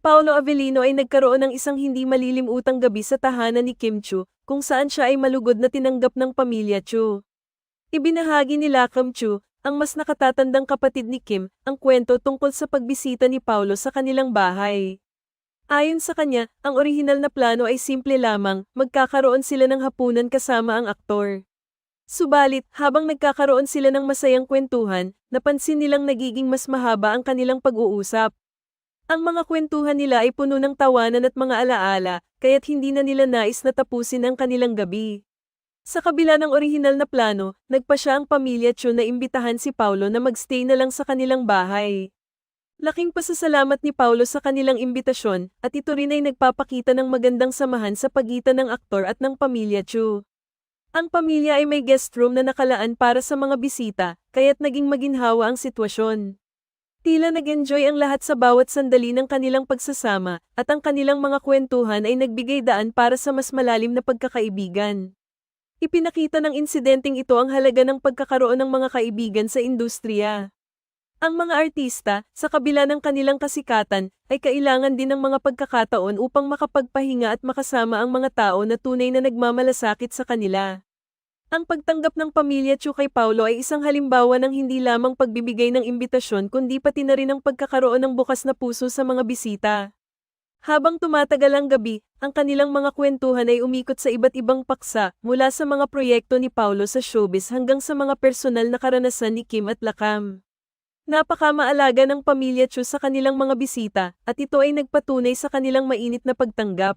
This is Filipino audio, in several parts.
Paolo Avellino ay nagkaroon ng isang hindi malilimutang gabi sa tahanan ni Kim Chu, kung saan siya ay malugod na tinanggap ng pamilya Chu. Ibinahagi nila Kim Chu, ang mas nakatatandang kapatid ni Kim, ang kwento tungkol sa pagbisita ni Paolo sa kanilang bahay. Ayon sa kanya, ang orihinal na plano ay simple lamang, magkakaroon sila ng hapunan kasama ang aktor. Subalit, habang nagkakaroon sila ng masayang kwentuhan, napansin nilang nagiging mas mahaba ang kanilang pag-uusap. Ang mga kwentuhan nila ay puno ng tawanan at mga alaala, kaya't hindi na nila nais na tapusin ang kanilang gabi. Sa kabila ng orihinal na plano, nagpa siya ang pamilya Chu na imbitahan si Paulo na magstay na lang sa kanilang bahay. Laking pasasalamat ni Paulo sa kanilang imbitasyon, at ito rin ay nagpapakita ng magandang samahan sa pagitan ng aktor at ng pamilya Chu. Ang pamilya ay may guest room na nakalaan para sa mga bisita, kaya't naging maginhawa ang sitwasyon. Tila nag-enjoy ang lahat sa bawat sandali ng kanilang pagsasama, at ang kanilang mga kwentuhan ay nagbigay daan para sa mas malalim na pagkakaibigan. Ipinakita ng insidenteng ito ang halaga ng pagkakaroon ng mga kaibigan sa industriya. Ang mga artista, sa kabila ng kanilang kasikatan, ay kailangan din ng mga pagkakataon upang makapagpahinga at makasama ang mga tao na tunay na nagmamalasakit sa kanila. Ang pagtanggap ng pamilya Chu kay Paulo ay isang halimbawa ng hindi lamang pagbibigay ng imbitasyon kundi pati na rin ang pagkakaroon ng bukas na puso sa mga bisita. Habang tumatagal ang gabi, ang kanilang mga kwentuhan ay umikot sa iba't ibang paksa, mula sa mga proyekto ni Paulo sa showbiz hanggang sa mga personal na karanasan ni Kim at Lakam. Napakamaalaga ng pamilya Chu sa kanilang mga bisita, at ito ay nagpatunay sa kanilang mainit na pagtanggap.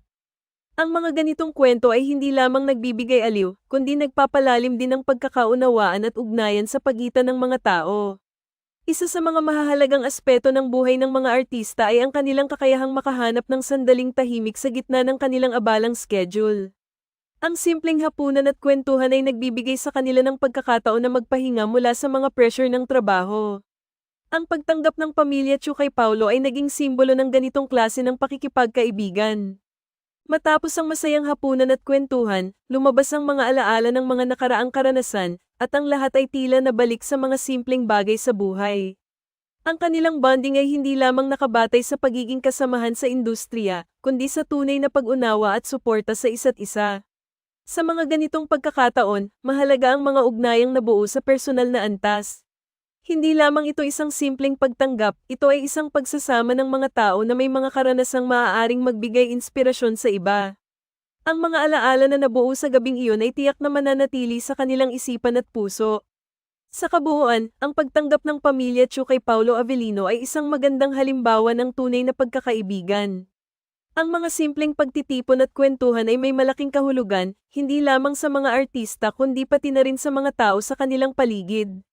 Ang mga ganitong kwento ay hindi lamang nagbibigay aliw, kundi nagpapalalim din ng pagkakaunawaan at ugnayan sa pagitan ng mga tao. Isa sa mga mahahalagang aspeto ng buhay ng mga artista ay ang kanilang kakayahang makahanap ng sandaling tahimik sa gitna ng kanilang abalang schedule. Ang simpleng hapunan at kwentuhan ay nagbibigay sa kanila ng pagkakataon na magpahinga mula sa mga pressure ng trabaho. Ang pagtanggap ng pamilya Chu kay Paulo ay naging simbolo ng ganitong klase ng pakikipagkaibigan. Matapos ang masayang hapunan at kwentuhan, lumabas ang mga alaala ng mga nakaraang karanasan, at ang lahat ay tila nabalik sa mga simpleng bagay sa buhay. Ang kanilang bonding ay hindi lamang nakabatay sa pagiging kasamahan sa industriya, kundi sa tunay na pag-unawa at suporta sa isa't isa. Sa mga ganitong pagkakataon, mahalaga ang mga ugnayang nabuo sa personal na antas. Hindi lamang ito isang simpleng pagtanggap, ito ay isang pagsasama ng mga tao na may mga karanasang maaaring magbigay inspirasyon sa iba. Ang mga alaala na nabuo sa gabing iyon ay tiyak na mananatili sa kanilang isipan at puso. Sa kabuuan, ang pagtanggap ng pamilya Chu kay Paulo Avellino ay isang magandang halimbawa ng tunay na pagkakaibigan. Ang mga simpleng pagtitipon at kwentuhan ay may malaking kahulugan, hindi lamang sa mga artista kundi pati na rin sa mga tao sa kanilang paligid.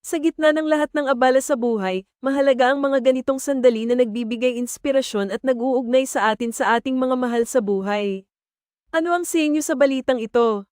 Sa gitna ng lahat ng abala sa buhay, mahalaga ang mga ganitong sandali na nagbibigay inspirasyon at nag-uugnay sa atin sa ating mga mahal sa buhay. Ano ang sa inyo sa balitang ito?